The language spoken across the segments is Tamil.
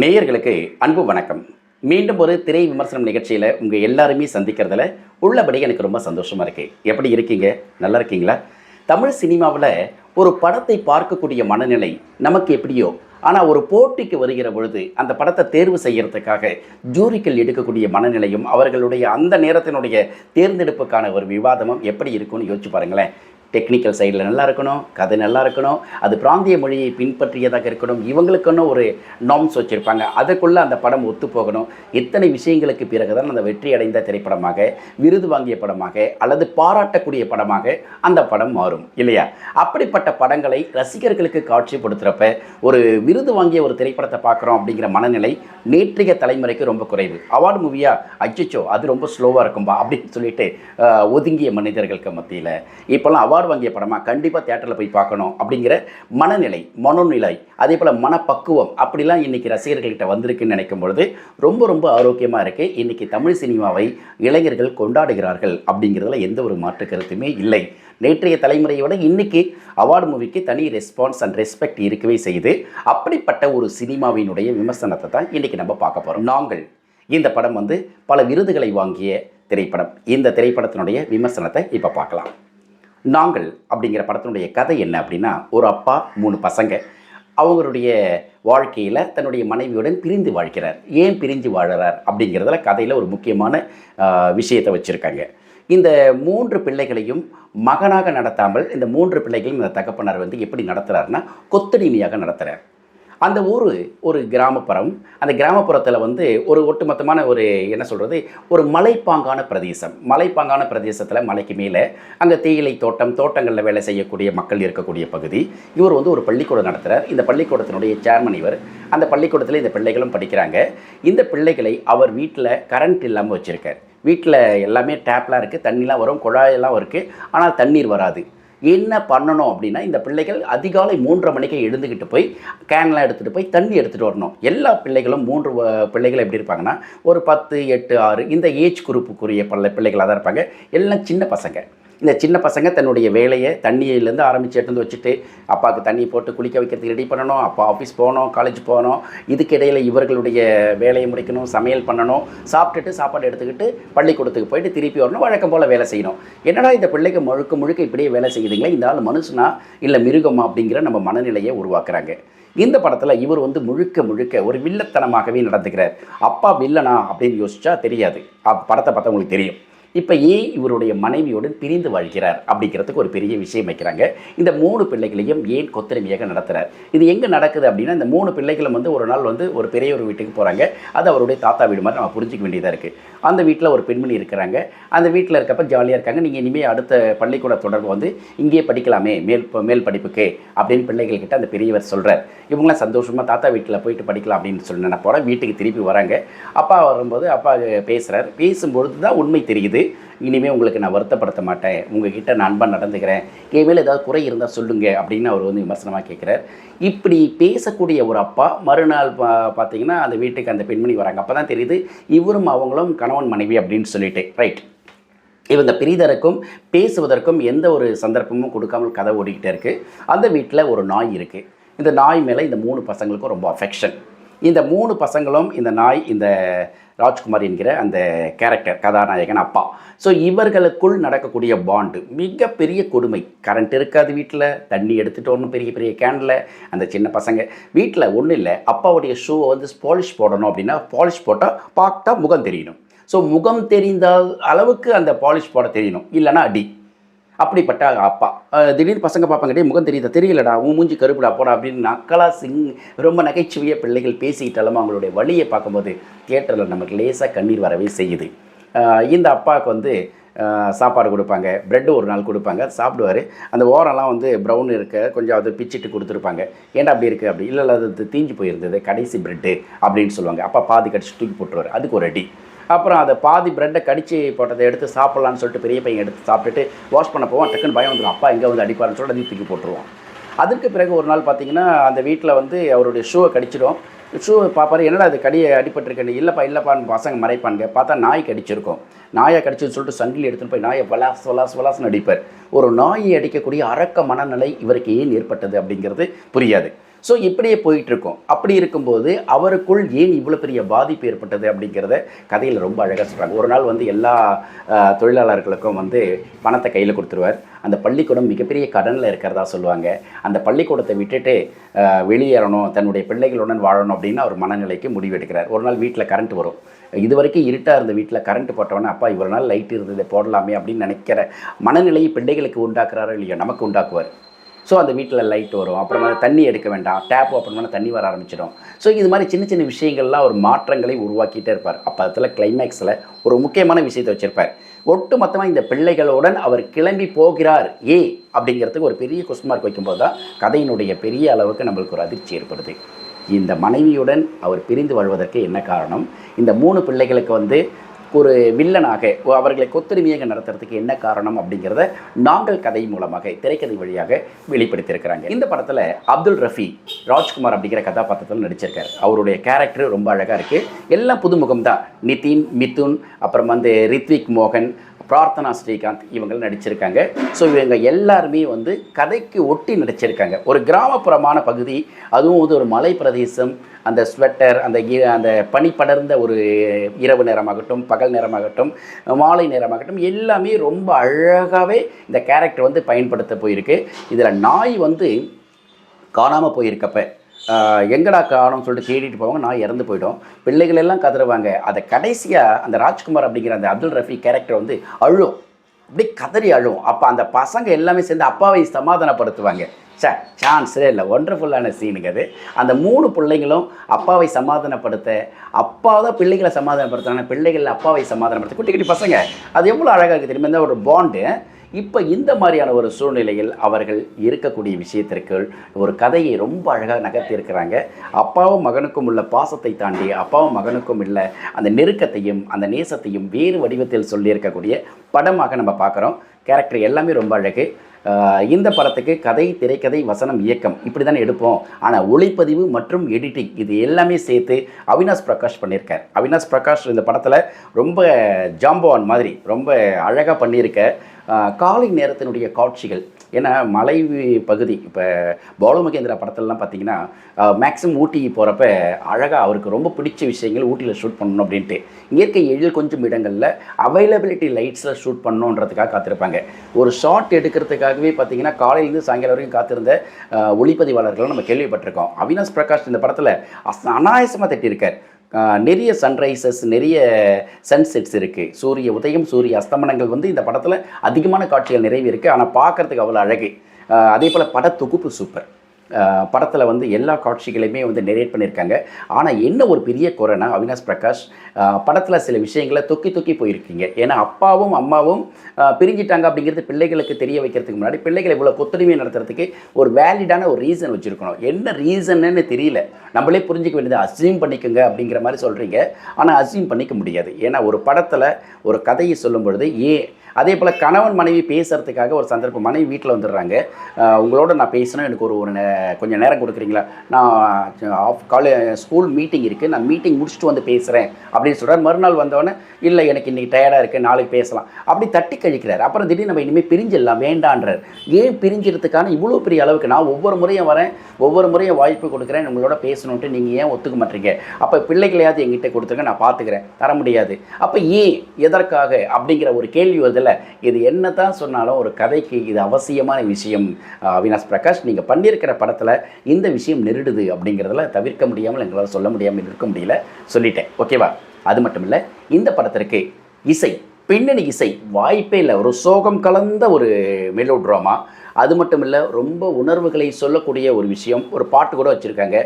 நேயர்களுக்கு அன்பு வணக்கம். மீண்டும் ஒரு திரை விமர்சனம் நிகழ்ச்சியில் உங்கள் எல்லாருமே சந்திக்கிறதுல உள்ளபடி எனக்கு ரொம்ப சந்தோஷமாக இருக்குது எப்படி இருக்கீங்க? நல்லா இருக்கீங்களா? தமிழ் சினிமாவில் ஒரு படத்தை பார்க்கக்கூடிய மனநிலை நமக்கு எப்படியோ ஆனால் ஒரு போட்டிக்கு வருகிற பொழுது அந்த படத்தை தேர்வு செய்கிறதுக்காக ஜூரிக்கள் எடுக்கக்கூடிய மனநிலையும் அவர்களுடைய அந்த நேரத்தினுடைய தேர்ந்தெடுப்புக்கான ஒரு விவாதமும் எப்படி இருக்கும்னு யோசிச்சு பாருங்களேன். டெக்னிக்கல் சைடில் நல்லா இருக்கணும் கதை நல்லா இருக்கணும் அது பிராந்திய மொழியை பின்பற்றியதாக இருக்கணும் இவங்களுக்குன்னு ஒரு நாம்ஸ் வச்சுருப்பாங்க. அதுக்குள்ளே அந்த படம் ஒத்து போகணும். இத்தனை விஷயங்களுக்கு பிறகு தான் அந்த வெற்றி அடைந்த திரைப்படமாக விருது வாங்கிய படமாக அல்லது பாராட்டக்கூடிய படமாக அந்த படம் மாறும் இல்லையா? அப்படிப்பட்ட படங்களை ரசிகர்களுக்கு காட்சிப்படுத்துகிறப்ப ஒரு விருது வாங்கிய ஒரு திரைப்படத்தை பார்க்குறோம் அப்படிங்கிற மனநிலை நேற்றைய தலைமுறைக்கு ரொம்ப குறைவு. அவார்டு மூவியா அச்சோ அது ரொம்ப ஸ்லோவாக இருக்கும்பா அப்படின்னு சொல்லிட்டு ஒதுங்கிய மனிதர்களுக்கு மத்தியில். இப்போல்லாம் அவார்டு வாங்கிய படமாக கண்டிப்பாக தேட்டரில் போய் பார்க்கணும் அப்படிங்கிற மனநிலை மனோநிலை அதே போல் மனப்பக்குவம் அப்படிலாம் இன்றைக்கி ரசிகர்கள்கிட்ட வந்திருக்குன்னு நினைக்கும் பொழுது ரொம்ப ரொம்ப ஆரோக்கியமாக இருக்குது இன்றைக்கி தமிழ் சினிமாவை இளைஞர்கள் கொண்டாடுகிறார்கள் அப்படிங்கிறதுல எந்த ஒரு மாற்று கருத்துமே இல்லை. நேற்றைய தலைமுறையை விட இன்னைக்கு அவார்டு மூவிக்கு தனி ரெஸ்பான்ஸ் அண்ட் ரெஸ்பெக்ட் இருக்கவே செய்யுது. அப்படிப்பட்ட ஒரு சினிமாவினுடைய விமர்சனத்தை தான் இன்றைக்கி நம்ம பார்க்க போகிறோம் நாங்கள் இந்த படம் வந்து பல விருதுகளை வாங்கிய திரைப்படம். இந்த திரைப்படத்தினுடைய விமர்சனத்தை இப்போ பார்க்கலாம். நாங்கள் அப்படிங்கிற படத்தினுடைய கதை என்ன அப்படின்னா ஒரு அப்பா மூணு பசங்க அவங்களுடைய வாழ்க்கையில் தன்னுடைய மனைவியுடன் பிரிந்து வாழ்கிறார். ஏன் பிரிஞ்சு வாழறார் அப்படிங்கிறதுல கதையில் ஒரு முக்கியமான விஷயத்தை வச்சுருக்காங்க. இந்த மூன்று பிள்ளைகளையும் மகனாக நடத்தாமல் இந்த மூன்று பிள்ளைகளையும் இந்த தகப்பனார் வந்து எப்படி நடத்துகிறாருன்னா கொத்தடிமையாக நடத்துகிறார் அந்த ஊர் ஒரு கிராமப்புறம். அந்த கிராமப்புறத்தில் வந்து ஒரு ஒட்டுமொத்தமான ஒரு என்ன சொல்கிறது ஒரு மலைப்பாங்கான பிரதேசம். மலைப்பாங்கான பிரதேசத்தில் மலைக்கு மேலே அங்கே தேயிலை தோட்டம் தோட்டங்களில் வேலை செய்யக்கூடிய மக்கள் இருக்கக்கூடிய பகுதி. இவர் வந்து ஒரு பள்ளிக்கூடம் நடத்துகிறார் இந்த பள்ளிக்கூடத்தினுடைய சேர்மன் இவர். அந்த பள்ளிக்கூடத்தில் இந்த பிள்ளைகளும் படிக்கிறாங்க. இந்த பிள்ளைகளை அவர் வீட்டில் கரண்ட் இல்லாமல் வச்சுருக்கார். வீட்டில் எல்லாமே டேப்லாம் இருக்குது தண்ணிலாம் வரும் குழாயெல்லாம் இருக்குது ஆனால் தண்ணீர் வராது. என்ன பண்ணணும் அப்படின்னா இந்த பிள்ளைகள் அதிகாலை மூன்றரை மணிக்கு எழுந்துக்கிட்டு போய் கேன்லாம் எடுத்துகிட்டு போய் தண்ணி எடுத்துகிட்டு வரணும். எல்லா பிள்ளைகளும் மூன்று பிள்ளைகள் எப்படி இருப்பாங்கன்னா ஒரு பத்து எட்டு ஆறு இந்த ஏஜ் குரூப்புக்குரிய பல பிள்ளைகளாக தான் இருப்பாங்க. எல்லாம் சின்ன பசங்க. இந்த சின்ன பசங்க தன்னுடைய வேலையை தண்ணியிலேருந்து ஆரம்பித்து எடுத்து வச்சுட்டு அப்பாவுக்கு தண்ணி போட்டு குளிக்க வைக்கிறதுக்கு ரெடி பண்ணணும் அப்பா ஆஃபீஸ் போகணும் காலேஜ் போகணும். இதுக்கிடையில் இவர்களுடைய வேலையை முடிக்கணும் சமையல் பண்ணணும் சாப்பிட்டுட்டு சாப்பாடு எடுத்துக்கிட்டு பள்ளிக்கூடத்துக்கு போயிட்டு திருப்பி வரணும் வழக்கம் போல் வேலை செய்யணும். என்னடா இந்த பிள்ளைக்கு முழுக்க முழுக்க இப்படியே வேலை செய்யுதுங்களா? இந்த ஆள் மனுஷனா இல்லை மிருகமா அப்படிங்கிற நம்ம மனநிலையை உருவாக்குறாங்க. இந்த படத்தில் இவர் வந்து முழுக்க முழுக்க ஒரு வில்லத்தனமாகவே நடந்துக்கிறார். அப்பா வில்லனா அப்படின்னு யோசிச்சா தெரியாது. அப் படத்தை பார்த்தா உங்களுக்கு தெரியும். இப்போ ஏன் இவருடைய மனைவியோடு பிரிந்து வாழ்கிறார் அப்படிங்கிறதுக்கு ஒரு பெரிய விஷயம் வைக்கிறாங்க. இந்த மூணு பிள்ளைகளையும் ஏன் கொத்தடிமையாக நடத்துகிறார் இது எங்கே நடக்குது அப்படின்னா இந்த மூணு பிள்ளைகளும் வந்து ஒரு நாள் வந்து ஒரு பெரிய ஒரு வீட்டுக்கு போகிறாங்க அது அவருடைய தாத்தா வீடு மாதிரி நம்ம புரிஞ்சிக்க வேண்டியதாக இருக்குது அந்த வீட்டில் ஒரு பெண்மணி இருக்கிறாங்க. அந்த வீட்டில் இருக்கப்ப ஜாலியாக இருக்காங்க. நீங்கள் இனிமேல் அடுத்த பள்ளிக்கூட தொடர்பு வந்து இங்கேயே படிக்கலாமே மேல் மேல் படிப்புக்கு அப்படின்னு பிள்ளைகள் கிட்ட அந்த பெரியவர் சொல்கிறார் இவங்களாம் சந்தோஷமாக தாத்தா வீட்டில் போயிட்டு படிக்கலாம் அப்படின்னு சொல்லி நினைப்போட வீட்டுக்கு திருப்பி வராங்க. அப்பா வரும்போது அப்பா பேசுகிறார் பேசும்பொழுது தான் உண்மை தெரியுது. இனிமேல் உங்களுக்கு நான் வருத்தப்படுத்த மாட்டேன். உங்ககிட்ட நான் அன்பாக நடந்துக்கிறேன். என் மேலே ஏதாவது குறை இருந்தால் சொல்லுங்க அப்படின்னு அவர் வந்து விமர்சனமாக கேட்குறார் இப்படி பேசக்கூடிய ஒரு அப்பா மறுநாள் பா பார்த்தீங்கன்னா அந்த வீட்டுக்கு அந்த பெண்மணி வராங்க. அப்போ தான் தெரியுது இவரும் அவங்களும் கணவன் மனைவி அப்படின்னு சொல்லிட்டு. ரைட் இவங்க பிரிதருக்கும் பேசுவதற்கும் எந்த ஒரு சந்தர்ப்பமும் கொடுக்காமல் கதை ஓடிக்கிட்டே இருக்குது அந்த வீட்டில் ஒரு நாய் இருக்குது இந்த நாய் மேலே இந்த மூணு பசங்களுக்கும் ரொம்ப அஃபெக்ஷன் இந்த மூணு பசங்களும் இந்த நாய் இந்த ராஜ்குமார் என்கிற அந்த கேரக்டர் கதாநாயகன் அப்பா. ஸோ இவர்களுக்குள் நடக்கக்கூடிய பாண்டு மிகப்பெரிய கொடுமை. கரண்ட் இருக்காது வீட்டில் தண்ணி எடுத்துகிட்டு வரணும் பெரிய பெரிய கேனில் அந்த சின்ன பசங்க. வீட்டில் ஒன்றும் இல்லை அப்பாவுடைய ஷூவை வந்து பாலிஷ் போடணும் அப்படின்னா பாலிஷ் போட்டால் பார்த்தா முகம் தெரியணும். ஸோ முகம் தெரிந்த அளவுக்கு அந்த பாலிஷ் போட தெரியணும். இல்லைன்னா அடி. அப்படிப்பட்ட அப்பா. திடீர் திடீர்னு பசங்க பார்ப்பாங்க முகம் தெரியுது? தெரியலடா உன் மூஞ்சி கருப்புடா போடா அப்படின்னு நக்கலா சிங் ரொம்ப நகைச்சுவையாக பிள்ளைகள் பேசிக்கிட்டாலும் அவங்களுடைய வழியை பார்க்கும்போது தியேட்டரில் நமக்கு லேசாக கண்ணீர் வரவே செய்யுது. இந்த அப்பாவுக்கு வந்து சாப்பாடு கொடுப்பாங்க பிரெட்டு ஒரு நாள் கொடுப்பாங்க சாப்பிடுவார். அந்த ஓரம்லாம் வந்து ப்ரௌன் இருக்க கொஞ்சம் அது பிச்சிட்டு கொடுத்துருப்பாங்க. ஏன்டா அப்படி இருக்குது அப்படி இல்லை இல்லை அது தீஞ்சு போயிருந்தது கடைசி பிரெட்டு அப்படின்னு சொல்லுவாங்க. அப்பா பாதி கடிச்சு தூக்கி போட்டுருவார். அதுக்கு ஒரு அடி. அப்புறம் அதை பாதி பிரெட்டை கடிச்சு போட்டதை எடுத்து சாப்பிட்லான்னு சொல்லிட்டு பெரிய பையன் எடுத்து சாப்பிட்டுட்டு வாஷ் பண்ண போவோம் டக்குன்னு பயம் வந்துடும் அப்பா எங்கே வந்து அடிப்பாருன்னு சொல்லிட்டு அதையும் தூக்கி போட்டுருவான். அதற்கு பிறகு ஒரு நாள் பார்த்தீங்கன்னா அந்த வீட்டில் வந்து அவருடைய ஷூவை கடிச்சிடும். ஷூவை பார்ப்பாரு என்னடா அது கடியை அடிபட்டிருக்கேன் இல்லைப்பா இல்லைப்பான்னு பசங்க மறைப்பானுங்க. பார்த்தா நாய் கடிச்சிருக்கும். நாயை கடிச்சுன்னு சொல்லிட்டு சங்கிலி எடுத்துகிட்டு போய் நாயை வலாஸ் வலாஸ் வலாஸ்னு அடிப்பார். ஒரு நாயை அடிக்கக்கூடிய அரக்க மனநிலை இவருக்கு ஏன் ஏற்பட்டது அப்படிங்கிறது புரியாது. ஸோ இப்படியே போயிட்டு அப்படி இருக்கும்போது அவருக்குள் ஏன் இவ்வளோ பெரிய பாதிப்பு ஏற்பட்டது அப்படிங்கிறத கதையில் ரொம்ப அழகாக சொல்கிறாங்க ஒரு நாள் வந்து எல்லா தொழிலாளர்களுக்கும் வந்து பணத்தை கையில் கொடுத்துருவார். அந்த பள்ளிக்கூடம் மிகப்பெரிய கடனில் இருக்கிறதா சொல்லுவாங்க. அந்த பள்ளிக்கூடத்தை விட்டுட்டு வெளியேறணும் தன்னுடைய பிள்ளைகளுடன் வாழணும் அப்படின்னு அவர் மனநிலைக்கு முடிவெடுக்கிறார் ஒரு நாள் வீட்டில் கரண்ட் வரும். இது வரைக்கும் இருட்டாக இருந்த வீட்டில் கரண்ட் போட்டவொடனே அப்பா இவ்வளோ நாள் லைட் இருந்தது போடலாமே அப்படின்னு நினைக்கிற மனநிலையை பிள்ளைகளுக்கு உண்டாக்குறாரோ இல்லையோ நமக்கு உண்டாக்குவார். ஸோ அந்த வீட்டில் லைட் வரும். அப்புறமா தண்ணி எடுக்க வேண்டாம். டேப் ஓப்பன் பண்ணால் தண்ணி வர ஆரம்பிச்சிடும். ஸோ இது மாதிரி சின்ன சின்ன விஷயங்கள்லாம் ஒரு மாற்றங்களை உருவாக்கிட்டே இருப்பார். அப்போ அதில் கிளைமேக்ஸில் ஒரு முக்கியமான விஷயத்தை வச்சுருப்பார். ஒட்டு மொத்தமாக இந்த பிள்ளைகளுடன் அவர் கிளம்பி போகிறார். ஏ அப்படிங்கிறதுக்கு ஒரு பெரிய கொஸ்டின் மார்க் வைக்கும்போது தான் கதையினுடைய பெரிய அளவுக்கு நம்மளுக்கு ஒரு அதிர்ச்சி ஏற்படுது. இந்த மனைவியுடன் அவர் பிரிந்து வாழ்வதற்கு என்ன காரணம்? இந்த மூணு பிள்ளைகளுக்கு வந்து ஒரு வில்லனாக அவர்களை கொத்தடிமையாக நடத்துறதுக்கு என்ன காரணம் அப்படிங்கிறத நாங்கள் கதை மூலமாக திரைக்கதை வழியாக வெளிப்படுத்தியிருக்கிறாங்க. இந்த படத்தில் அப்துல் ரஃபி ராஜ்குமார் அப்படிங்கிற கதாபாத்திரத்தில் நடிச்சிருக்காரு. அவருடைய கேரக்டர் ரொம்ப அழகாக இருக்குது எல்லாம் புதுமுகம் தான் நிதின் மிதுன் அப்புறம் வந்து ரித்விக் மோகன் பிரார்த்தனா ஸ்ரீகாந்த் இவங்க நடிச்சிருக்காங்க. ஸோ இவங்க எல்லாருமே வந்து கதைக்கு ஒட்டி நடிச்சிருக்காங்க. ஒரு கிராமப்புறமான பகுதி அதுவும் வந்து ஒரு மலை பிரதேசம் அந்த ஸ்வெட்டர் அந்த அந்த பனி படர்ந்த ஒரு இரவு நேரமாகட்டும் பகல் நேரமாகட்டும் மாலை நேரமாகட்டும் எல்லாமே ரொம்ப அழகாகவே இந்த கேரக்டர் வந்து பயன்படுத்த போயிருக்கு. இதில் நாய் வந்து காணாமல் போயிருக்கப்ப எங்கடா காணோம்னு சொல்லிட்டு தேடிட்டு போவாங்க நான் இறந்து போயிடும் பிள்ளைகள் எல்லாம் கதறுவாங்க. அதை கடைசியாக அந்த ராஜ்குமார் அப்படிங்கிற அந்த அப்துல் ரஃபி கேரக்டர் வந்து அழும். அப்படியே கதறி அழும். அப்போ அந்த பசங்க எல்லாமே சேர்ந்து அப்பாவை சமாதானப்படுத்துவாங்க. சே சான்ஸே இல்லை. ஒண்டர்ஃபுல்லான சீனுங்க அது. அந்த மூணு பிள்ளைங்களும் அப்பாவை சமாதானப்படுத்த அப்பா தான் பிள்ளைகளை சமாதானப்படுத்துறாங்க. பிள்ளைகள் அப்பாவை சமாதானப்படுத்த. குட்டி குட்டி பசங்க. அது எவ்வளோ அழகாக இருக்குது தெரியுமா? இந்த ஒரு பாண்டு இப்போ இந்த மாதிரியான ஒரு சூழ்நிலையில் அவர்கள் இருக்கக்கூடிய விஷயத்திற்கு ஒரு கதையை ரொம்ப அழகாக நகர்த்தியிருக்கிறாங்க. அப்பாவும் மகனுக்கும் உள்ள பாசத்தை தாண்டி அப்பாவும் மகனுக்கும் உள்ள அந்த நெருக்கத்தையும் அந்த நேசத்தையும் வேறு வடிவத்தில் சொல்லியிருக்கக்கூடிய படமாக நம்ம பார்க்குறோம். கேரக்டர் எல்லாமே ரொம்ப அழகு. இந்த படத்துக்கு கதை திரைக்கதை வசனம் இயக்கம் இப்படி தானே எடுப்போம். ஆனால் ஒளிப்பதிவு மற்றும் எடிட்டிங் இது எல்லாமே சேர்த்து அவினாஷ் பிரகாஷ் பண்ணியிருக்கார். அவினாஷ் பிரகாஷ் இந்த படத்தில் ரொம்ப ஜாம்பவான் மாதிரி ரொம்ப அழகாக பண்ணியிருக்க காலை நேரத்தினுடைய காட்சிகள். ஏன்னா மலை பகுதி இப்போ பாலுமகேந்திரா படத்திலலாம் படத்துலலாம் பார்த்தீங்கன்னா மேக்ஸிமம் ஊட்டி போகிறப்ப அழகாக அவருக்கு ரொம்ப பிடிச்ச விஷயங்கள் ஊட்டியில் ஷூட் பண்ணணும் அப்படின்ட்டு. இயற்கை எழில் கொஞ்சம் இடங்களில் அவைலபிலிட்டி லைட்ஸில் ஷூட் பண்ணணுன்றதுக்காக காத்திருப்பாங்க. ஒரு ஷாட் எடுக்கிறதுக்காகவே பார்த்தீங்கன்னா காலையிலேருந்து சாயங்காலம் வரைக்கும் காத்திருந்த ஒளிப்பதிவாளர்களும் நம்ம கேள்விப்பட்டிருக்கோம். அவினாஷ் பிரகாஷ் இந்த படத்தில் அஸ் அனாயசமாக தட்டியிருக்கார். நிறைய சன்ரைசஸ் நிறைய சன்செட்ஸ் இருக்குது சூரிய உதயம் சூரிய அஸ்தமனங்கள் வந்து இந்த படத்தில் அதிகமான காட்சிகள் நிறைவு இருக்குது ஆனால் பார்க்கறதுக்கு அவ்வளோ அழகு. அதே போல் பட தொகுப்பு சூப்பர். படத்தில் வந்து எல்லா காட்சிகளையுமே வந்து நெரேட் பண்ணியிருக்காங்க ஆனால் என்ன ஒரு பெரிய குறைனா அவினாஷ் பிரகாஷ் படத்தில் சில விஷயங்களை தொக்கி தொக்கி போயிருக்கீங்க. ஏன்னா அப்பாவும் அம்மாவும் பிரிஞ்சிட்டாங்க அப்படிங்கிறது பிள்ளைகளுக்கு தெரிய வைக்கிறதுக்கு முன்னாடி பிள்ளைகளை இவ்வளோ கொத்தடிமை நடத்துறதுக்கு ஒரு வேலிடான ஒரு ரீசன் வச்சுருக்கணும். என்ன ரீசன்னு தெரியல. நம்மளே புரிஞ்சிக்க வேண்டியது அசியூம் பண்ணிக்கோங்க அப்படிங்கிற மாதிரி சொல்கிறீங்க ஆனால் அசியூம் பண்ணிக்க முடியாது. ஏன்னா ஒரு படத்தில் ஒரு கதையை சொல்லும் பொழுது ஏன் அதே போல் கணவன் மனைவி பேசுகிறதுக்காக ஒரு சந்தர்ப்பம். மனைவி வீட்டில் வந்துடுறாங்க. உங்களோட நான் பேசணும் எனக்கு ஒரு ஒரு நே- கொஞ்சம் நேரம் கொடுக்குறீங்களா? நான் ஆஃப் காலே ஸ்கூல் மீட்டிங் இருக்குது நான் மீட்டிங் முடிச்சுட்டு வந்து பேசுகிறேன் அப்படின்னு சொல்கிறார் மறுநாள் வந்தோடனே இல்லை எனக்கு இன்றைக்கி டயர்டாக இருக்குது நாளைக்கு பேசலாம். அப்படி தட்டி கழிக்கிறார். அப்புறம் திடீர்னு நம்ம இனிமேல் பிரிஞ்சிடலாம் வேண்டான்றார். ஏன் பிரிஞ்சிறதுக்கான இவ்வளோ பெரிய அளவுக்கு நான் ஒவ்வொரு முறையும் வரேன் ஒவ்வொரு முறையும் வாய்ப்பு கொடுக்குறேன். உங்களோட பேசணுன்ட்டு நீங்கள் ஏன் ஒத்துக்க மாட்டீங்க? அப்போ பிள்ளைகளையாவது எங்கிட்ட கொடுத்துருங்க. நான் பார்த்துக்கிறேன் தர முடியாது. அப்போ ஏன் எதற்காக அப்படிங்கிற ஒரு கேள்வி வருதுல்ல இது என்ன தான் சொன்னாலும் ஒரு கதைக்கு இது அவசியமான விஷயம் அவினாஷ் பிரகாஷ். நீங்கள் பண்ணியிருக்கிற படத்தில் இந்த விஷயம் நெருடுது அப்படிங்கிறதுல தவிர்க்க முடியாமல் எங்களால் சொல்ல முடியாமல் இருக்க முடியல. சொல்லிட்டேன். ஓகேவா? அது மட்டும் இல்லை இந்த படத்திற்கு இசை பின்னணி இசை. வாய்ப்பே இல்லை. ஒரு சோகம் கலந்த ஒரு மெலோ ட்ராமா அது மட்டும் இல்லை ரொம்ப உணர்வுகளை சொல்லக்கூடிய ஒரு விஷயம். ஒரு பாட்டு கூட வச்சுருக்காங்க.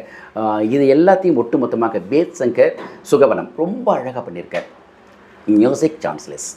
இது எல்லாத்தையும் ஒட்டுமொத்தமாக பேத் சங்கர் சுகவனம். ரொம்ப அழகாக பண்ணியிருக்கார். மியூசிக் சான்ஸ்லெஸ்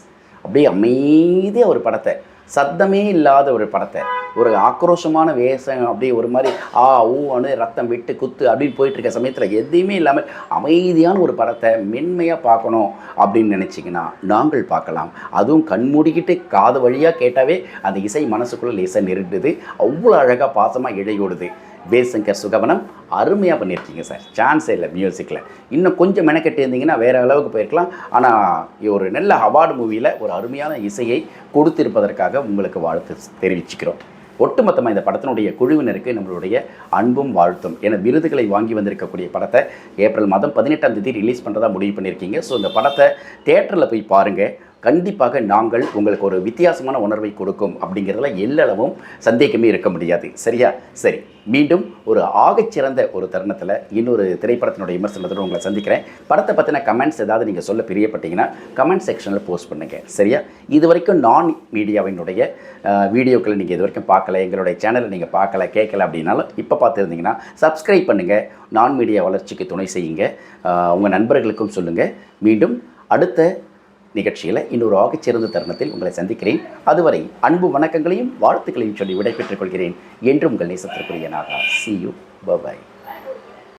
அப்படியே அமைதியாக ஒரு படத்தை. சத்தமே இல்லாத ஒரு படத்தை. ஒரு ஆக்ரோஷமான வேஷம் அப்படியே ஒரு மாதிரி ஆ ஊ ரத்தம் விட்டு குத்து அப்படின்னு போயிட்டு இருக்க சமயத்தில் எதையுமே இல்லாமல் அமைதியான ஒரு படத்தை மென்மையாக பார்க்கணும் அப்படின்னு நினச்சிங்கன்னா நாங்கள் பார்க்கலாம். அதுவும் கண் மூடிக்கிட்டு காது வழியாக கேட்டாவே அந்த இசை மனசுக்குள்ளே லேசாக நெருடுது அவ்வளோ அழகாக பாசமாக இழையோடுது. பேசங்கர் சுகவனம் அருமையாக பண்ணியிருக்கீங்க சார். சான்ஸே இல்லை மியூசிக்கில் இன்னும் கொஞ்சம் மெனக்கெட்டு இருந்தீங்கன்னா வேறு அளவுக்கு போயிருக்கலாம். ஆனால் ஒரு நல்ல அவார்டு மூவியில் ஒரு அருமையான இசையை கொடுத்திருப்பதற்காக உங்களுக்கு வாழ்த்து தெரிவிச்சுக்கிறோம். ஒட்டுமொத்தமாக இந்த படத்தினுடைய குழுவினருக்கு நம்மளுடைய அன்பும் வாழ்த்தும். என விருதுகளை வாங்கி வந்திருக்கக்கூடிய படத்தை ஏப்ரல் மாதம் பதினெட்டாம் தேதி ரிலீஸ் பண்ணுறதா முடிவு பண்ணியிருக்கீங்க. ஸோ இந்த படத்தை தேட்டரில் போய் பாருங்கள் கண்டிப்பாக நாங்கள் உங்களுக்கு ஒரு வித்தியாசமான உணர்வை கொடுக்கும் அப்படிங்கிறதுல எல்லளவும் சந்தேகமே இருக்க முடியாது. சரியா? சரி. மீண்டும் ஒரு ஆகச்சிறந்த ஒரு தருணத்தில் இன்னொரு திரைப்படத்தினுடைய விமர்சனத்தோடு உங்களை சந்திக்கிறேன். படத்தை பற்றின கமெண்ட்ஸ் ஏதாவது நீங்கள் சொல்ல பிரியப்பட்டீங்கன்னா கமெண்ட் செக்ஷனில் போஸ்ட் பண்ணுங்கள் சரியா? இது வரைக்கும் நான் மீடியாவினுடைய வீடியோக்களை நீங்கள் இது வரைக்கும் பார்க்கல. எங்களுடைய சேனலை நீங்கள் பார்க்கல கேட்கல அப்படின்னாலும் இப்போ பார்த்துருந்தீங்கன்னா சப்ஸ்கிரைப் பண்ணுங்கள் நான் மீடியா வளர்ச்சிக்கு துணை செய்யுங்க. உங்கள் நண்பர்களுக்கும் சொல்லுங்கள் மீண்டும் அடுத்த நிகழ்ச்சியில் இன்னொரு ஆகச்சிறந்த தருணத்தில் உங்களை சந்திக்கிறேன். அதுவரை அன்பு வணக்கங்களையும் வாழ்த்துக்களையும் சொல்லி விடைபெற்றுக் கொள்கிறேன். என்றும் உங்கள் நேசத்திற்குரிய Naga see you bye bye